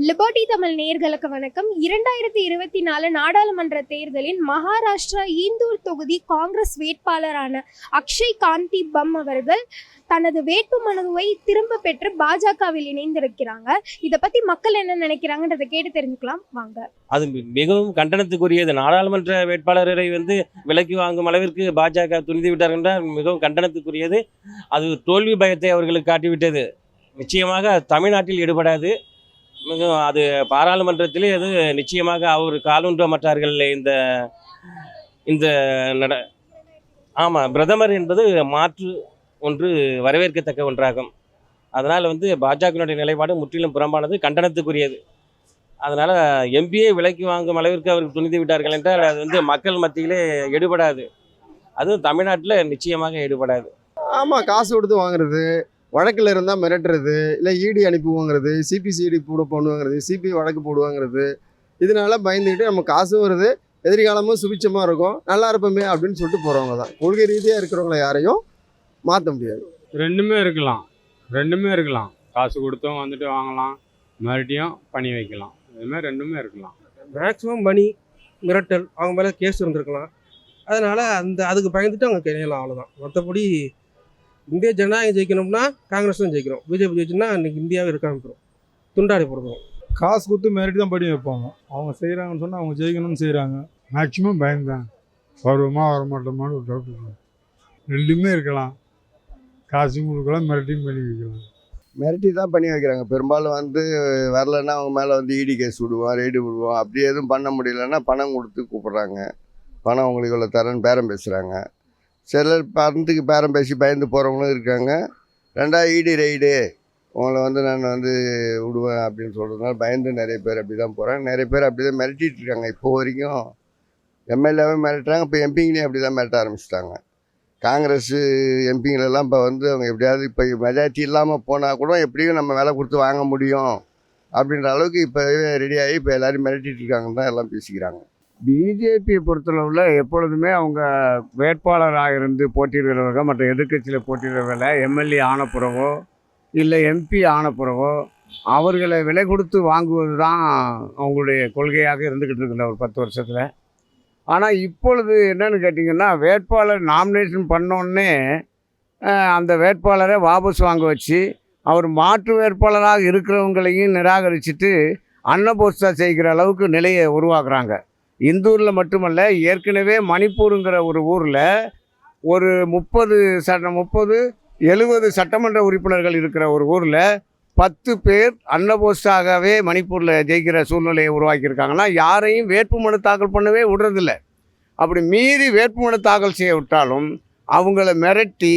Liberty Tamil நேர்களுக்கு வணக்கம். இரண்டாயிரத்தி இருபத்தி நாலு நாடாளுமன்ற தேர்தலின் மகாராஷ்டிரா ஈந்தூர் தொகுதி காங்கிரஸ் வேட்பாளரான அக்ஷய் காந்தி பம் அவர்கள் தனது வேட்பு மனுவை திரும்ப பெற்று பாஜகவில் இணைந்திருக்கிறாங்க. இதை பத்தி மக்கள் என்ன நினைக்கிறாங்கன்றதை கேட்டு தெரிஞ்சுக்கலாம். வாங்க. அது மி- மிகவும் கண்டனத்துக்குரியது நாடாளுமன்ற வேட்பாளரை வந்து விலக்கி வாங்கும் அளவிற்கு பாஜக துணிந்து விட்டார் என்றால் மிகவும் கண்டனத்துக்குரியது. அது தோல்வி பயத்தை அவர்களுக்கு காட்டிவிட்டது. நிச்சயமாக தமிழ்நாட்டில் ஈடுபடாது. மிகவும் அது பாராளுமன்றத்திலே அது நிச்சயமாக அவர் காலூன்ற மாட்டார்கள் இந்த இந்த நட ஆமாம் பிரதமர் என்பது மாற்று ஒன்று வரவேற்கத்தக்க ஒன்றாகும். அதனால் வந்து பாஜகவினுடைய நிலைப்பாடு முற்றிலும் புறம்பானது கண்டனத்துக்குரியது. அதனால் எம்பியை விலைக்கு வாங்கும் அளவிற்கு அவர் துணிந்து விட்டார்கள் என்றால் அது வந்து மக்கள் மத்தியிலே எடுபடாது. அதுவும் தமிழ்நாட்டில் நிச்சயமாக எடுபடாது. ஆமாம் காசு கொடுத்து வாங்குறது வழக்கில் இருந்தால் மிரட்டுறது இல்லை இடி அனுப்புவாங்கிறது சிபிசிஐடி போட பண்ணுவாங்கிறது சிபி வழக்கு போடுவாங்கிறது இதனால பயந்துக்கிட்டு நம்ம காசும் வருது எதிர்காலமும் சுபிச்சமாக இருக்கும் நல்லா இருப்போமே அப்படின்னு சொல்லிட்டு போகிறவங்க தான். கொள்கை ரீதியாக இருக்கிறவங்கள யாரையும் மாற்ற முடியாது. ரெண்டுமே இருக்கலாம். ரெண்டுமே இருக்கலாம். காசு கொடுத்தும் வந்துட்டு வாங்கலாம் மறுபடியும் பண்ணி வைக்கலாம். இதுமாதிரி ரெண்டுமே இருக்கலாம். மேக்ஸிமம் மணி மிரட்டல் அவங்க மேலே கேஸ் இருந்திருக்கலாம். அதனால் அந்த அதுக்கு பயந்துட்டு அவங்க கிடையலாம் அவ்வளோதான் மற்றபடி இந்திய ஜனநாயகம் ஜெயிக்கணும்னா காங்கிரஸ் தான் ஜெயிக்கணும். பிஜேபி ஜெயிச்சுன்னா இன்னைக்கு இந்தியாவே இருக்காம துண்டாடி போடுவோம் காசு கொடுத்து மிரட்டி தான் படி வைப்பாங்க அவங்க செய்கிறாங்கன்னு சொன்னால் அவங்க ஜெயிக்கணும்னு செய்கிறாங்க மேக்ஸிமம் பயந்தான் வருவோமா வரமாட்டோமான்னு ஒரு டவுட் ரெண்டுமே இருக்கலாம். காசும் கொடுக்கலாம் மிரட்டியும் பண்ணி வைக்கலாம். மிரட்டி தான் பண்ணி வைக்கிறாங்க. பெரும்பாலும் வந்து வரலன்னா அவங்க மேலே வந்து இடி கேஸ் விடுவோம் ரெய்டு விடுவோம். அப்படி எதுவும் பண்ண முடியலன்னா பணம் கொடுத்து கூப்பிட்றாங்க. பணம் உங்களுக்கு இவ்வளோ தரேன்னு பேரம் பேசுகிறாங்க சிலர் பணத்துக்கு பேரம் பேசி பயந்து போகிறவங்களும் இருக்காங்க. ரெண்டாவது ஈடு ரெய்டு உங்களை வந்து நான் வந்து விடுவேன் அப்படின்னு சொல்கிறதுனால பயந்து நிறைய பேர் அப்படி தான் போகிறாங்க நிறைய பேர் அப்படி தான் மிரட்டிகிட்டு இருக்காங்க. இப்போ வரைக்கும் எம்எல்ஏவே மிரட்டுறாங்க. இப்போ எம்பிங்களையும் அப்படி தான் மிரட்ட ஆரம்பிச்சிட்டாங்க. காங்கிரஸ் எம்பிங்களெல்லாம் இப்போ வந்து அவங்க எப்படியாவது இப்போ மெஜாரிட்டி இல்லாமல் போனால் கூட எப்படியும் நம்ம விலை கொடுத்து வாங்க முடியும். அப்படின்ற அளவுக்கு இப்போ ரெடியாகி இப்போ எல்லோரும் மிரட்டிட்டு இருக்காங்கன்னு தான் எல்லாம் பேசிக்கிறாங்க. பிஜேபியை பொறுத்தளவில் எப்பொழுதுமே அவங்க வேட்பாளராக இருந்து போட்டியிடுகிறவர்கள் மற்ற எதிர்க்கட்சியில் போட்டியிடுறவர்கள எம்எல்ஏ ஆன பிறகோ இல்லை எம்பி ஆன பிறகோ அவர்களை விலை கொடுத்து வாங்குவது தான் அவங்களுடைய கொள்கையாக இருந்துக்கிட்டு இருக்குல்ல ஒரு பத்து வருஷத்தில். ஆனால் இப்பொழுது என்னென்னு கேட்டிங்கன்னா வேட்பாளர் நாமினேஷன் பண்ணோடனே அந்த வேட்பாளரை வாபஸ் வாங்க வச்சு அவர் மாற்று வேட்பாளராக இருக்கிறவங்களையும் நிராகரிச்சுட்டு அன்னபோஸ்தா செய்கிற அளவுக்கு நிலையை உருவாக்குறாங்க. இந்தூரில் மட்டுமல்ல ஏற்கனவே மணிப்பூருங்கிற ஒரு ஊரில் ஒரு முப்பது சட்ட முப்பது எழுபது சட்டமன்ற உறுப்பினர்கள் இருக்கிற ஒரு ஊரில் பத்து பேர் அன்னபோஸ்டாகவே மணிப்பூரில் ஜெயிக்கிற சூழ்நிலையை உருவாக்கியிருக்காங்கன்னா யாரையும் வேட்புமனு தாக்கல் பண்ணவே விடுறதில்ல. அப்படி மீறி வேட்புமனு தாக்கல் செய்ய விட்டாலும் அவங்கள மிரட்டி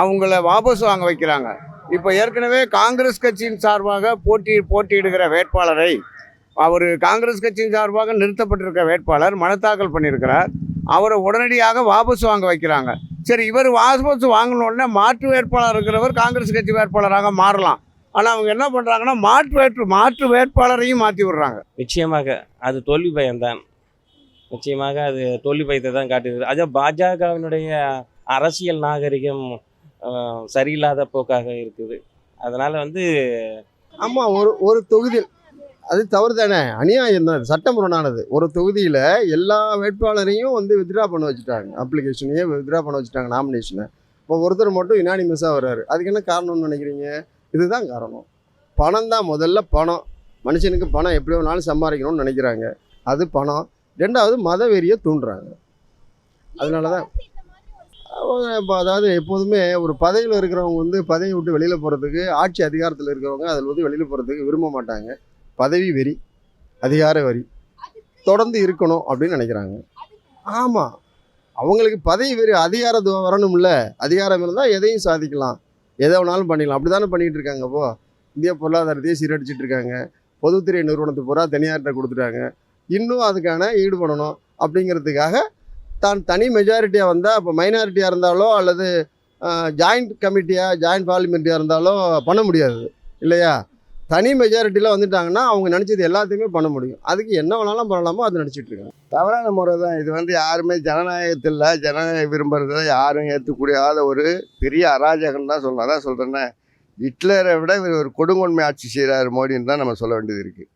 அவங்கள வாபஸ் வாங்க வைக்கிறாங்க. இப்போ ஏற்கனவே காங்கிரஸ் கட்சியின் சார்பாக போட்டி போட்டியிடுகிற வேட்பாளரை அவர் காங்கிரஸ் கட்சியின் சார்பாக நிறுத்தப்பட்டிருக்க வேட்பாளர் மனு தாக்கல் பண்ணியிருக்கிறார். அவரை உடனடியாக வாபஸ் வாங்க வைக்கிறாங்க. சரி இவர் வாபஸ் வாங்கின உடனே மாற்று வேட்பாளர் இருக்கிறவர் காங்கிரஸ் கட்சி வேட்பாளராக மாறலாம். ஆனால் அவங்க என்ன பண்ணுறாங்கன்னா மாற்று வேட்பு மாற்று வேட்பாளரையும் மாற்றி விடுறாங்க. நிச்சயமாக அது தோல்வி பயம்தான். நிச்சயமாக அது தோல்வி பயத்தை தான் காட்டுகிறது. அது பாஜகவினுடைய அரசியல் நாகரிகம் சரியில்லாத போக்காக இருக்குது. அதனால் வந்து ஆமாம் ஒரு ஒரு தொகுதியில் அது தவறு தானே அநியாயம் தான். சட்டமுரணானது ஒரு தொகுதியில் எல்லா வேட்பாளரையும் வந்து வித்ட்ரா பண்ண வச்சுட்டாங்க. அப்ளிகேஷனையே வித்ட்ரா பண்ண வச்சுட்டாங்க நாமினேஷனை இப்போ ஒருத்தர் மட்டும் யுனானிமஸாக வர்றாரு. அதுக்கு என்ன காரணம்னு நினைக்கிறீங்க? இதுதான் காரணம். பணம் தான் முதல்ல பணம். மனுஷனுக்கு பணம் எப்படி வேணாலும் சம்பாதிக்கணும்னு நினைக்கிறாங்க. அது பணம். ரெண்டாவது மத வெறியை தூண்டுறாங்க. அதனால தான் இப்போ அதாவது எப்போதுமே ஒரு பதவியில் இருக்கிறவங்க வந்து பதவி விட்டு வெளியில் போகிறதுக்கு ஆட்சி அதிகாரத்தில் இருக்கிறவங்க அதில் வந்து வெளியில் போகிறதுக்கு விரும்ப மாட்டாங்க. பதவி வெறி அதிகார வரி தொடர்ந்து இருக்கணும் அப்படின்னு நினைக்கிறாங்க. ஆமாம் அவங்களுக்கு பதவி வெறி அதிகார வரணும்ல. அதிகாரம் இருந்தால் எதையும் சாதிக்கலாம். எதை வேணாலும் பண்ணிக்கலாம். அப்படி தானே பண்ணிகிட்டு இருக்காங்க இப்போ இந்திய பொருளாதாரத்தையே சீரடிச்சிட்டு இருக்காங்க. பொதுத்துறை நிறுவனத்தை பூரா தனியார்கிட்ட கொடுத்துட்டாங்க. இன்னும் அதுக்கான ஈடுபடணும் அப்படிங்கிறதுக்காக தான் தனி மெஜாரிட்டியாக வந்தால் இப்போ மைனாரிட்டியாக இருந்தாலோ அல்லது ஜாயிண்ட் கமிட்டியாக ஜாயிண்ட் பார்லிமெண்ட்டியாக இருந்தாலோ பண்ண முடியாது. இல்லையா? தனி மெஜாரிட்டியில் வந்துட்டாங்கன்னா அவங்க நினச்சது எல்லாத்தையுமே பண்ண முடியும். அதுக்கு என்ன வேணாலும் பண்ணலாமோ அது நினச்சிட்டு இருக்காங்க. தவறான முறை தான் இது வந்து யாருமே ஜனநாயகத்தில் ஜனநாயகம் விரும்புறதுல யாரும் ஏற்றுக்கூடியாத ஒரு பெரிய அராஜகம் தான் சொல்லணும் அதான் சொல்கிறேன்னே ஹிட்லரை விட இவர் ஒரு கொடுங்கொன்மை ஆட்சி செய்கிறார் மோடின்னு தான் நம்ம சொல்ல வேண்டியது இருக்குது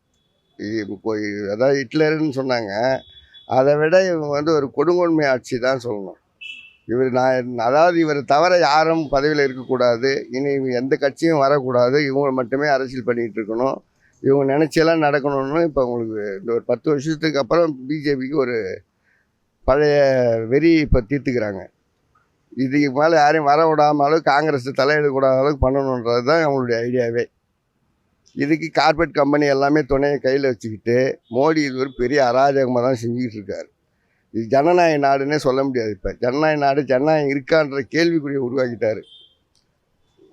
அதாவது ஹிட்லருன்னு சொன்னாங்க. அதை விட இவங்க வந்து ஒரு கொடுங்கோன்மை ஆட்சி தான் சொல்லணும். இவர் நான் அதாவது இவர் தவிர யாரும் பதவியில் இருக்கக்கூடாது. இனி எந்த கட்சியும் வரக்கூடாது. இவங்க மட்டுமே அரசியல் பண்ணிகிட்டு இருக்கணும். இவங்க நினச்செல்லாம் நடக்கணும்னு இப்போ உங்களுக்கு இந்த ஒரு பத்து வருஷத்துக்கு அப்புறம் பிஜேபிக்கு ஒரு பழைய வெறி இப்போ தீர்த்துக்கிறாங்க. இதுக்கு மேலே யாரையும் வர விடாம அளவுக்கு காங்கிரஸ் தலையிடக்கூடாத அளவுக்கு பண்ணணுன்றது தான் அவங்களுடைய ஐடியாவே. இதுக்கு கார்பரேட் கம்பெனி எல்லாமே துணையை கையில் வச்சுக்கிட்டு மோடி இது ஒரு பெரிய அராஜகமாக தான் செஞ்சுக்கிட்டு இருக்காரு. இது ஜனநாயக நாடுன்னே சொல்ல முடியாது இப்போ. ஜனநாயக நாடு ஜனநாயகம் இருக்கான்ற கேள்விக்குரிய உருவாக்கிட்டார்.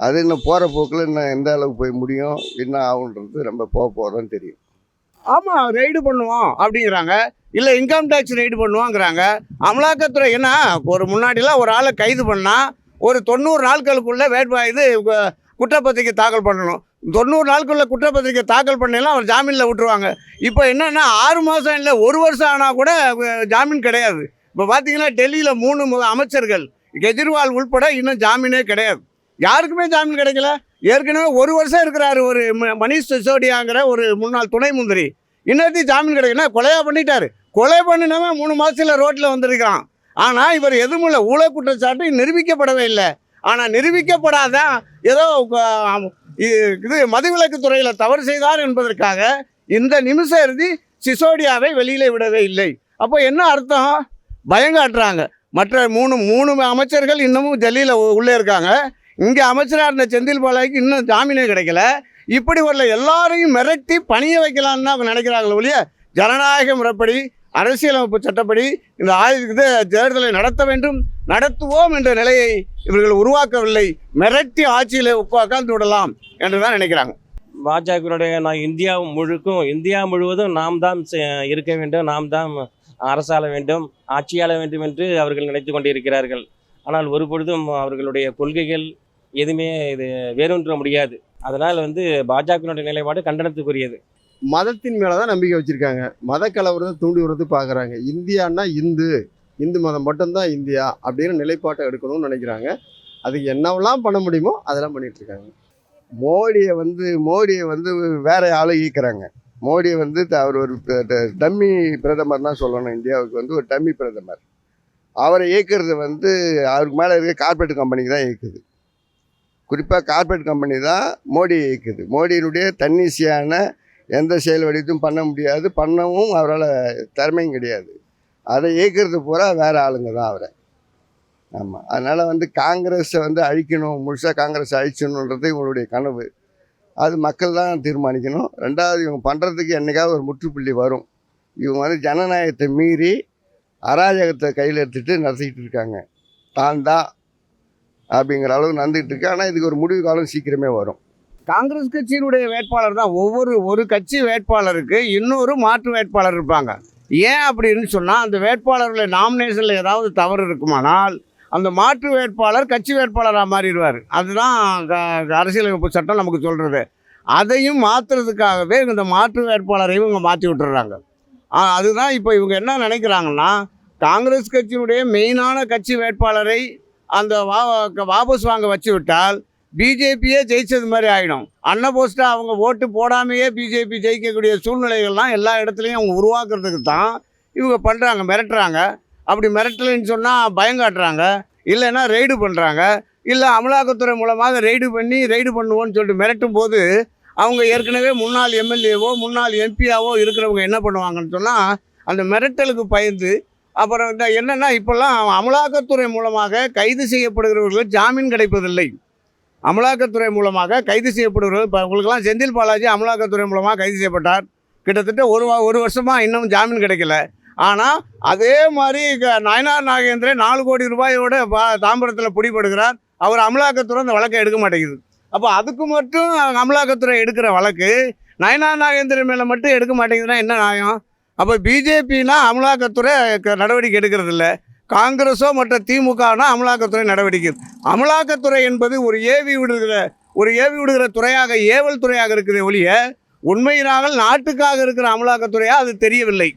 அது இன்னும் போகிற போக்கில் இன்னும் எந்த அளவுக்கு போய் முடியும் என்ன ஆகுன்றது ரொம்ப போக போக தெரியும். ஆமாம் ரைடு பண்ணுவோம் அப்படிங்கிறாங்க. இல்லை இன்கம் டேக்ஸ் ரைடு பண்ணுவோங்கிறாங்க. அமலாக்கத்துறை என்ன ஒரு முன்னாடிலாம் ஒரு ஆளை கைது பண்ணால் ஒரு தொண்ணூறு நாட்களுக்குள்ளே வேட்பா இது குற்றப்பத்திரிக்கை தாக்கல் பண்ணணும். தொண்ணூறு நாளுக்குள்ள குற்றப்பத்திரிக்கை தாக்கல் பண்ணலாம் அவர் ஜாமீனில் விட்டுருவாங்க. இப்போ என்னென்னா ஆறு மாதம் இல்லை ஒரு வருஷம் ஆனால் கூட ஜாமீன் கிடையாது. இப்போ பார்த்தீங்கன்னா டெல்லியில் மூணு மு- அமைச்சர்கள் கெஜ்ரிவால் உள்பட இன்னும் ஜாமீனே கிடையாது. யாருக்குமே ஜாமீன் கிடைக்கல. ஏற்கனவே ஒரு வருஷம் இருக்கிறார் ஒரு ம- மணீஷ் சிசோடியாங்கிற ஒரு முன்னாள் துணை மந்திரி. இன்னத்தையும் ஜாமீன் கிடைக்கல கொலையா பண்ணிட்டார். கொலை பண்ணினவன் மூணு மாதத்தில் ரோட்டில் வந்திருக்கான் ஆனால் இவர் எதுவும் இல்லை. ஊழல் குற்றச்சாட்டு நிரூபிக்கப்படவே இல்லை. ஆனால் நிரூபிக்கப்படாத ஏதோ இது மதுவிலக்கு துறையில் தவறு செய்தார் என்பதற்காக இந்த நிமிஷ இறுதி சிசோடியாவை வெளியில் விடவே இல்லை. அப்போ என்ன அர்த்தம்? பயங்காட்டுறாங்க. மற்ற மூணு மூணு அமைச்சர்கள் இன்னமும் டெல்லியில் உள்ளே இருக்காங்க. இங்கே அமைச்சராக இருந்த செந்தில் பாலாஜிக்கு இன்னும் ஜாமீனே கிடைக்கல. இப்படி உள்ள எல்லாரையும் மிரட்டி பணிய வைக்கலான்னு தான் அவங்க நினைக்கிறாங்களே ஒழிய ஜனநாயக முறைப்படி அரசியலமைப்பு சட்டப்படி இந்த ஆயுத தேர்தலை நடத்த வேண்டும். நடத்துவோம் என்ற நிலையை இவர்கள் உருவாக்கவில்லை. மிரட்டி ஆட்சியில் உட்காந்து விடலாம் என்று தான் நினைக்கிறாங்க. பாஜகவினுடைய நான் இந்தியா முழுக்கும் இந்தியா முழுவதும் நாம் தான் செ- இருக்க வேண்டும் நாம் தான் அரசாள வேண்டும் ஆட்சியாள வேண்டும் என்று அவர்கள் நினைத்து கொண்டிருக்கிறார்கள். ஆனால் ஒரு பொழுதும் அவர்களுடைய கொள்கைகள் எதுவுமே இது வேறொன்ற முடியாது. அதனால் வந்து பாஜகவினுடைய நிலைப்பாடு கண்டனத்துக்குரியது. மதத்தின் மேலே தான் நம்பிக்கை வச்சுருக்காங்க. மத கலவரத்தை தூண்டி விடுறது பார்க்குறாங்க இந்தியான்னா இந்து. இந்து மதம் மட்டும்தான் இந்தியா அப்படின்னு நிலைப்பாட்டை எடுக்கணும்னு நினைக்கிறாங்க. அதுக்கு என்னவெல்லாம் பண்ண முடியுமோ அதெல்லாம் பண்ணிகிட்ருக்காங்க இருக்காங்க. மோடியை வந்து மோடியை வந்து வேற ஆளை ஈக்கிறாங்க மோடியை வந்து த- அவர் ஒரு டம்மி பிரதமர் தான் சொல்லணும். இந்தியாவுக்கு வந்து ஒரு டம்மி பிரதமர். அவரை இயக்கிறது வந்து அவருக்கு மேலே இருக்க கார்பரேட் கம்பெனிக்கு தான் இயக்குது குறிப்பாக கார்பரேட் கம்பெனி தான் மோடியை இயக்குது மோடியினுடைய தன்னிச்சையான எந்த செயல் வடிவத்தையும் பண்ண முடியாது. பண்ணவும் அவரால் திறமையும் கிடையாது. அதை இயக்கிறது பூரா வேறு ஆளுங்க தான் அவரை. ஆமாம் அதனால் வந்து காங்கிரஸை வந்து அழிக்கணும் முழுசாக காங்கிரஸ் அழிச்சணுன்றது இவங்களுடைய கனவு. அது மக்கள் தான் தீர்மானிக்கணும். ரெண்டாவது இவங்க பண்ணுறதுக்கு என்னைக்காவது ஒரு முற்றுப்புள்ளி வரும். இவங்க வந்து ஜனநாயகத்தை மீறி அராஜகத்தை கையில் எடுத்துகிட்டு நடத்திக்கிட்டு இருக்காங்க. தான் தான் அப்படிங்கிற அளவுக்கு நடந்துக்கிட்டு இருக்கு. ஆனால் இதுக்கு ஒரு முடிவு காலம் சீக்கிரமே வரும். காங்கிரஸ் கட்சியினுடைய வேட்பாளர் தான். ஒவ்வொரு ஒரு கட்சி வேட்பாளருக்கு இன்னொரு மாற்று வேட்பாளர் இருப்பாங்க. ஏன் அப்படின்னு சொன்னால் அந்த வேட்பாளர்களை நாமினேஷனில் ஏதாவது தவறு இருக்குமானால் அந்த மாற்று வேட்பாளர் கட்சி வேட்பாளராக மாறிடுவார். அதுதான் அரசியலமைப்பு சட்டம் நமக்கு சொல்கிறது அதையும் மாற்றுறதுக்காகவே இந்த மாற்று வேட்பாளரை இவங்க மாற்றி விட்டுறாங்க. அதுதான் இப்போ இவங்க என்ன நினைக்கிறாங்கன்னா காங்கிரஸ் கட்சியினுடைய மெயினான கட்சி வேட்பாளரை அந்த வா வாபஸ் வாங்க வச்சு விட்டால் பிஜேபியே ஜெயிச்சது மாதிரி ஆகிடும் அன்ன போஸ்ட்டா அவங்க ஓட்டு போடாமையே பிஜேபி ஜெயிக்கக்கூடிய சூழ்நிலைகள்லாம் எல்லா இடத்துலையும் அவங்க உருவாக்குறதுக்கு தான் இவங்க பண்ணுறாங்க மிரட்டுறாங்க. அப்படி மிரட்டலைன்னு சொன்னால் பயங்காட்டுறாங்க. இல்லைன்னா ரெய்டு பண்ணுறாங்க இல்லை அமலாக்கத்துறை மூலமாக ரெய்டு பண்ணி ரெய்டு பண்ணுவோன்னு சொல்லிட்டு மிரட்டும் போது அவங்க ஏற்கனவே முன்னாள் எம்எல்ஏவோ முன்னாள் எம்பியாவோ இருக்கிறவங்க என்ன பண்ணுவாங்கன்னு சொன்னால் அந்த மிரட்டலுக்கு பயந்து அப்புறம் இந்த என்னென்னா இப்போல்லாம் அமலாக்கத்துறை மூலமாக கைது செய்யப்படுகிறவர்களுக்கு ஜாமீன் கிடைப்பதில்லை. அமலாக்கத்துறை மூலமாக கைது செய்யப்படுகிறவர்கள் இப்போ உங்களுக்கெல்லாம் செந்தில் பாலாஜி அமலாக்கத்துறை மூலமாக கைது செய்யப்பட்டார். கிட்டத்தட்ட ஒரு வா- ஒரு வருஷமாக இன்னும் ஜாமீன் கிடைக்கல. ஆனால் அதே மாதிரி க- நயனார் நாகேந்திரன் நாலு கோடி ரூபாயோட தாம்பரத்தில் பிடிபடுகிறார். அவர் அமலாக்கத்துறை அந்த வழக்கை எடுக்க மாட்டேங்குது. அப்போ அதுக்கு மட்டும் அமலாக்கத்துறை எடுக்கிற வழக்கு நயனார் நாகேந்திரன் மேலே மட்டும் எடுக்க மாட்டேங்குதுன்னா என்ன நியாயம்? அப்போ பிஜேபினா அமலாக்கத்துறை க- நடவடிக்கை எடுக்கிறதில்ல. காங்கிரஸோ மற்ற திமுகனா அமலாக்கத்துறை நடவடிக்கை. அமலாக்கத்துறை என்பது ஒரு ஏவி விடுகிற ஒரு ஏவி விடுகிற துறையாக ஏவல் துறையாக இருக்கிற ஒழிய உண்மையினால் நாட்டுக்காக இருக்கிற அமலாக்கத்துறையா அது தெரியவில்லை.